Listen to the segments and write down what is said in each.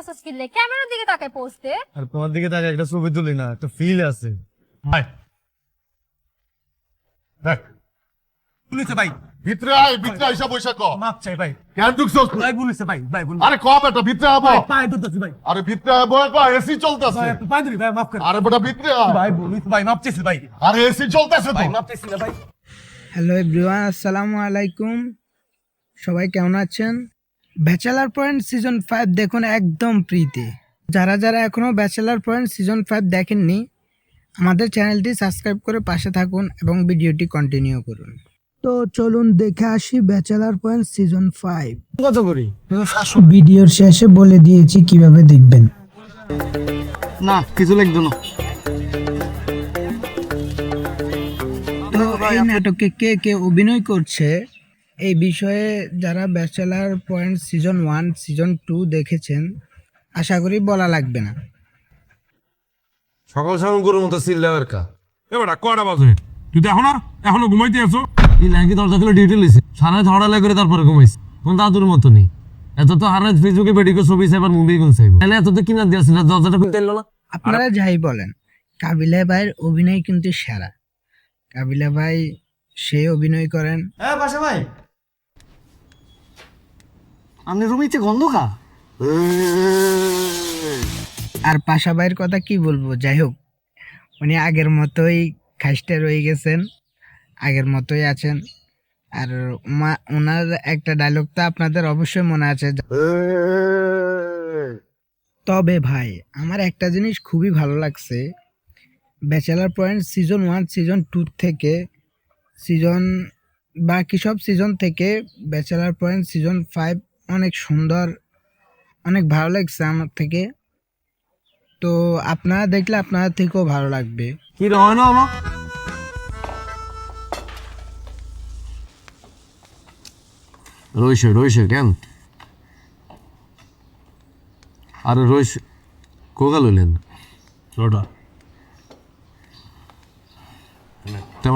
তাকাইছস কিনলে ক্যামেরার দিকে তাকাই পোস্টে আর তোমার দিকে তাকে একটা ছবি তুলি না একটা ফিল আছে। ভাই। দেখ। বলিছে ভাই ভিতরে আয় ভিতরে আইসা বৈশা ক মাপ চাই ভাই। কেন ঢুকছস? ভাই বলিছে ভাই ভাই বলিছে আরে ক বেটা ভিতরে আবো ভাই। পায়ে ধরতেছি ভাই। আরে ভিতরে আবো ক এসি চলতেছে। ভাই পায়ে ধরি ভাই মাফ করে। আরে বেটা ভিতরে আয়। ভাই বলিছে ভাই মাপ চাইছি ভাই। আরে এসি চলতেছে ভাই মাপ চাইছি না ভাই। হ্যালো এভরিওয়ান আসসালামু আলাইকুম। সবাই কেমন আছেন? ব্যাচেলার পয়েন্ট সিজন ফাইভ দেখুন একদম ফ্রিতে যারা যারা এখনও ব্যাচেলার পয়েন্ট সিজন ফাইভ দেখেননি আমাদের চ্যানেলটি সাবস্ক্রাইব করে পাশে থাকুন এবং ভিডিওটি কন্টিনিউ করুন। তো চলুন দেখে আসি ব্যাচেলার পয়েন্ট সিজন ফাইভ কত করি? ভিডিওর শেষে বলে দিয়েছি কীভাবে দেখবেন। না কিছু লাগতো না। তো এই নাটকে কে কে অভিনয় করছে এই বিষয়ে যারা bachelor point season one season two দেখেছেন আশা করি বলা লাগবে না। সকাল সকাল গরুর মতো চিল্লাবার কা এবার কয়টা বাজে? তুই এখন আর এখনও ঘুমাইতে আছো? এই দরজা খুলে ডিউটি লিছে সারা ঝড়ালে করে তারপরে ঘুমাইছে। কোন দাদুর মতো নেই। এত তো হারাজ ফেসবুকে বেডিকো ছবি চাইবার মুভি গুন চাইব? তাহলে এত তো কিনা দিয়েছিল দরজাটা খুলতে না। আপনারা যাই বলেন কাবিলা ভাইয়ের অভিনয় কিন্তু সেরা। কাবিলা ভাই সে অভিনয় করেন। হ্যাঁ বাসা ভাই। আপনি রুমিতে গন্ধ খা। আর পাশা ভাইয়ের কথা কি বলব? যাই হোক, উনি আগের মতোই খাইস্টে রয়ে গেছেন, আগের মতোই আছেন। আর ওনার একটা ডায়লগ তো আপনাদের অবশ্যই মনে আছে। তবে ভাই, আমার একটা জিনিস খুবই ভালো লাগছে। Bachelor point season one season two থেকে সিজন বাকি সব সিজন থেকে ব্যাচেলার পয়েন্ট সিজন ফাইভ অনেক সুন্দর, অনেক ভালো লাগছে আমার থেকে। তো আপনারা দেখলে আপনারা থেকেও ভালো লাগবে। কি রয় না আমার রইছে রইছে, কেন? আরে রইছে কোকা লইলেন? ছটা।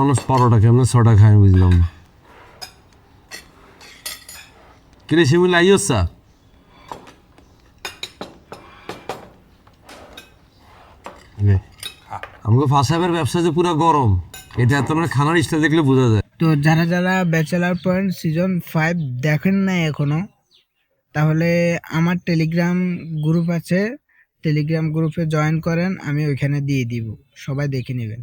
মানুষ পরোটা কেমন, ছটা খায় বুঝলাম না। কিরে শিমুল আইয়সা আমাকে ফাঁসাবের ব্যবসা যে পুরো গরম, এটা এত মানে খানার স্টাইল দেখলে বোঝা যায়। তো যারা যারা ব্যাচেলার পয়েন্ট সিজন ফাইভ দেখেন না এখনও, তাহলে আমার টেলিগ্রাম গ্রুপ আছে। টেলিগ্রাম গ্রুপে জয়েন করেন, আমি ওইখানে দিয়ে দিব। সবাই দেখে নেবেন।